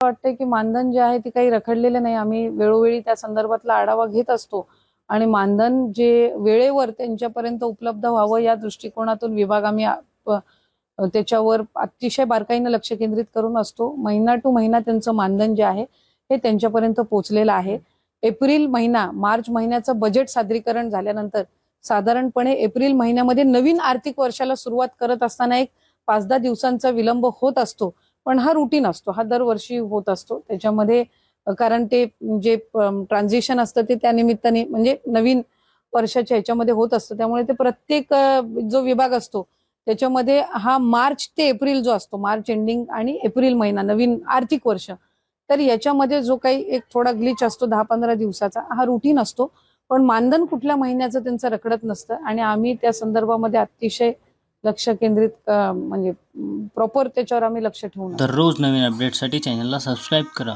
वाटतंय की मानधन जे आहे ते काही रखडलेलं नाही. आम्ही वेळोवेळी त्या संदर्भातला आढावा घेत असतो. आणि मानधन जे वेळेवर त्यांच्यापर्यंत उपलब्ध व्हावं या दृष्टिकोनातून विभाग आम्ही त्याच्यावर अतिशय बारकाईनं लक्ष केंद्रित करून असतो. महिना टू महिना त्यांचं मानधन जे आहे हे त्यांच्यापर्यंत पोहोचलेलं आहे. एप्रिल महिना मार्च महिन्याचं बजेट सादरीकरण झाल्यानंतर साधारणपणे एप्रिल महिन्यामध्ये नवीन आर्थिक वर्षाला सुरुवात करत असताना एक पाच दहा दिवसांचा विलंब होत असतो. पण हा रुटीन असतो. हा दरवर्षी होत असतो. त्याच्यामध्ये कारण ते जे ट्रान्झिशन असतं ते त्या निमित्ताने म्हणजे नवीन वर्षाच्या ह्याच्यामध्ये होत असतं. त्यामुळे ते प्रत्येक जो विभाग असतो त्याच्यामध्ये हा मार्च ते एप्रिल जो असतो मार्च एंडिंग आणि एप्रिल महिना नवीन आर्थिक वर्ष तर याच्यामध्ये जो काही एक थोडा ग्लिच असतो दहा पंधरा दिवसाचा हा रुटीन असतो. पण मानधन कुठल्या महिन्याचं त्यांचं रखडत नसतं. आणि आम्ही त्या संदर्भामध्ये अतिशय लक्ष केंद्रित म्हणजे प्रॉपर त्याच्यावर आम्ही लक्ष ठेवून दररोज नवीन अपडेटसाठी चॅनलला सबस्क्राईब करा.